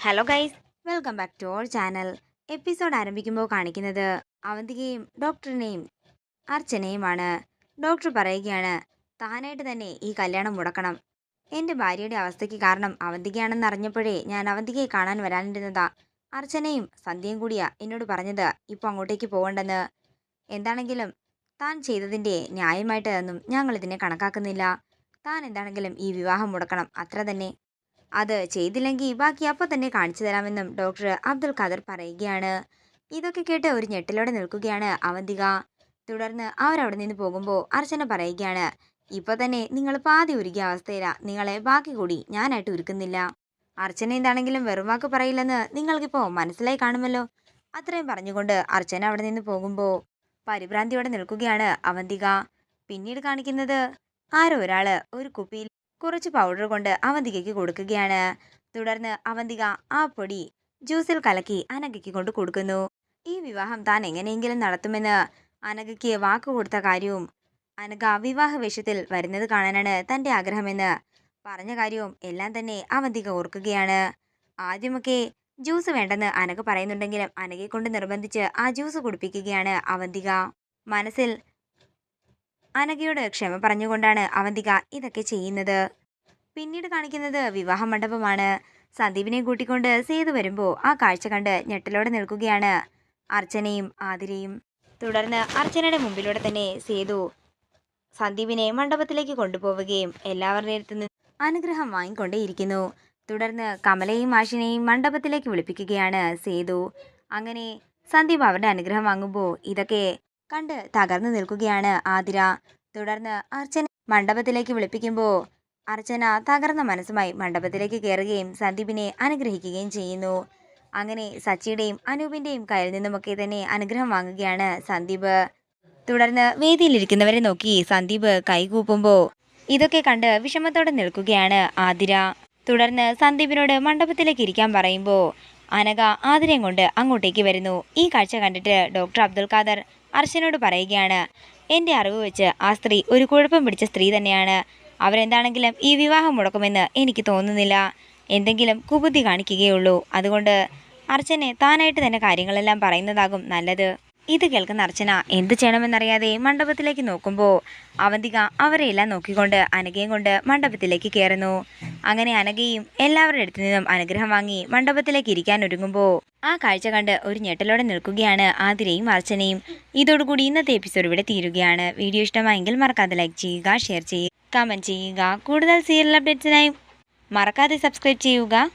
Hello guys welcome back to our channel episode ആരംഭിക്കുമ്പോൾ കാണിക്കുന്നത് അവന്തികയും ഡോക്ടറിനെയും അർച്ചനയുമാണ്. Doctor പറയുകയാണ് താനായിട്ട് തന്നെ ഈ കല്യാണം മുടക്കണം. എന്റെ ഭാര്യയുടെ അവസ്ഥയ്ക്ക് കാരണം അവന്തികയാണെന്ന് അറിഞ്ഞപ്പോഴേ ഞാൻ അവന്തികയെ കാണാൻ വരാനിരുന്നതാ. അർച്ചനയും സന്ധ്യയും കൂടിയാ എന്നോട് പറഞ്ഞത്. ഇപ്പോൾ അങ്ങോട്ടേക്ക് പോകണ്ടെന്ന്. എന്താണെങ്കിലും താൻ ചെയ്തതിന്റെ ന്യായമായിട്ടൊന്നും ഞങ്ങളിതിനെ കണക്കാക്കുന്നില്ല. താൻ എന്താണെങ്കിലും ഈ വിവാഹം മുടക്കണം. അത്ര തന്നെ. അത് ചെയ്തില്ലെങ്കിൽ ബാക്കി അപ്പോൾ തന്നെ കാണിച്ചു തരാമെന്നും ഡോക്ടർ അബ്ദുൽ ഖാദർ പറയുകയാണ്. ഇതൊക്കെ കേട്ട് ഒരു ഞെട്ടിലോടെ നിൽക്കുകയാണ് അവന്തിക. തുടർന്ന് അവരവിടെ നിന്ന് പോകുമ്പോൾ അർച്ചന പറയുകയാണ് ഇപ്പോൾ തന്നെ നിങ്ങൾ പാതി ഉരുകിയ അവസ്ഥയിലാ. നിങ്ങളെ ബാക്കി കൂടി ഞാനായിട്ട് ഉരുക്കുന്നില്ല. അർച്ചന എന്താണെങ്കിലും വെറും വാക്ക് പറയില്ലെന്ന് നിങ്ങൾക്കിപ്പോൾ മനസ്സിലായി കാണുമല്ലോ. അത്രയും പറഞ്ഞുകൊണ്ട് അർച്ചന അവിടെ നിന്ന് പോകുമ്പോൾ പരിഭ്രാന്തിയോടെ നിൽക്കുകയാണ് അവന്തിക. പിന്നീട് കാണിക്കുന്നത് ആരോ ഒരാൾ ഒരു കുപ്പിയിൽ കുറച്ച് പൗഡർ കൊണ്ട് അവന്തികയ്ക്ക് കൊടുക്കുകയാണ്. തുടർന്ന് അവന്തിക ആ പൊടി ജ്യൂസിൽ കലക്കി അനഘയ്ക്ക് കൊണ്ട് കൊടുക്കുന്നു. ഈ വിവാഹം താൻ എങ്ങനെയെങ്കിലും നടത്തുമെന്ന് അനഘയ്ക്ക് വാക്ക് കൊടുത്ത കാര്യവും അനഘ വിവാഹ വേഷത്തിൽ വരുന്നത് കാണാനാണ് തന്റെ ആഗ്രഹമെന്ന് പറഞ്ഞ കാര്യവും എല്ലാം തന്നെ അവന്തിക ഓർക്കുകയാണ്. ആദ്യമൊക്കെ ജ്യൂസ് വേണ്ടെന്ന് അനഘ പറയുന്നുണ്ടെങ്കിലും അനഘയെ കൊണ്ട് നിർബന്ധിച്ച് ആ ജ്യൂസ് കുടിപ്പിക്കുകയാണ് അവന്തിക. മനസ്സിൽ അനഘയോട് ക്ഷമ പറഞ്ഞുകൊണ്ടാണ് അവന്തിക ഇതൊക്കെ ചെയ്യുന്നത്. പിന്നീട് കാണിക്കുന്നത് വിവാഹ മണ്ഡപമാണ്. സന്ദീപിനെ കൂട്ടിക്കൊണ്ട് സേതു വരുമ്പോൾ ആ കാഴ്ച കണ്ട് ഞെട്ടലോടെ നിൽക്കുകയാണ് അർച്ചനയും ആതിരയും. തുടർന്ന് അർച്ചനയുടെ മുമ്പിലൂടെ തന്നെ സേതു സന്ദീപിനെ മണ്ഡപത്തിലേക്ക് കൊണ്ടുപോവുകയും എല്ലാവരുടെ അടുത്ത് നിന്ന് അനുഗ്രഹം വാങ്ങിക്കൊണ്ടേയിരിക്കുന്നു. തുടർന്ന് കമലയും ആഷിനെയും മണ്ഡപത്തിലേക്ക് വിളിപ്പിക്കുകയാണ് സേതു. അങ്ങനെ സന്ദീപ് അവരുടെ അനുഗ്രഹം വാങ്ങുമ്പോൾ ഇതൊക്കെ കണ്ട് തകർന്നു നിൽക്കുകയാണ് ആതിര. തുടർന്ന് അർച്ചന മണ്ഡപത്തിലേക്ക് വിളിപ്പിക്കുമ്പോൾ അർച്ചന തകർന്ന മനസ്സുമായി മണ്ഡപത്തിലേക്ക് കയറുകയും സന്ദീപിനെ അനുഗ്രഹിക്കുകയും ചെയ്യുന്നു. അങ്ങനെ സച്ചിയുടെയും അനൂപിന്റെയും കയ്യിൽ നിന്നുമൊക്കെ തന്നെ അനുഗ്രഹം വാങ്ങുകയാണ് സന്ദീപ്. തുടർന്ന് വേദിയിലിരിക്കുന്നവരെ നോക്കി സന്ദീപ് കൈകൂപ്പുമ്പോൾ ഇതൊക്കെ കണ്ട് വിഷമത്തോടെ നിൽക്കുകയാണ് ആതിര. തുടർന്ന് സന്ദീപിനോട് മണ്ഡപത്തിലേക്ക് ഇരിക്കാൻ പറയുമ്പോൾ അനഘ ആതിരയും കൊണ്ട് അങ്ങോട്ടേക്ക് വരുന്നു. ഈ കാഴ്ച കണ്ടിട്ട് ഡോക്ടർ അബ്ദുൽ ഖാദർ അർച്ചനോട് പറയുകയാണ്. എന്റെ അറിവ് വെച്ച് ആ സ്ത്രീ ഒരു കുഴപ്പം പിടിച്ച സ്ത്രീ തന്നെയാണ്. അവരെന്താണെങ്കിലും ഈ വിവാഹം മുടക്കുമെന്ന് എനിക്ക് തോന്നുന്നില്ല. എന്തെങ്കിലും കുബുദ്ധി കാണിക്കുകയുള്ളൂ. അതുകൊണ്ട് അർച്ചനെ താനായിട്ട് തന്നെ കാര്യങ്ങളെല്ലാം പറയുന്നതാകും നല്ലത്. ഇത് കേൾക്കുന്ന അർച്ചന എന്ത് ചെയ്യണമെന്നറിയാതെ മണ്ഡപത്തിലേക്ക് നോക്കുമ്പോൾ അവന്തിക അവരെയെല്ലാം നോക്കിക്കൊണ്ട് അനഘയും കൊണ്ട് മണ്ഡപത്തിലേക്ക് കയറുന്നു അങ്ങനെ അനഘയും എല്ലാവരുടെ അടുത്തു നിന്നും അനുഗ്രഹം വാങ്ങി മണ്ഡപത്തിലേക്ക് ഇരിക്കാൻ ഒരുങ്ങുമ്പോൾ ആ കാഴ്ച കണ്ട് ഒരു ഞെട്ടലോടെ നിൽക്കുകയാണ് ആതിരയും അർച്ചനയും. ഇതോടുകൂടി ഇന്നത്തെ എപ്പിസോഡ് ഇവിടെ തീരുകയാണ്. വീഡിയോ ഇഷ്ടമായെങ്കിൽ മറക്കാതെ ലൈക്ക് ചെയ്യുക ഷെയർ ചെയ്യുക കമന്റ് ചെയ്യുക. കൂടുതൽ സീരിയൽ അപ്ഡേറ്റ്സിനായി മറക്കാതെ സബ്സ്ക്രൈബ് ചെയ്യുക.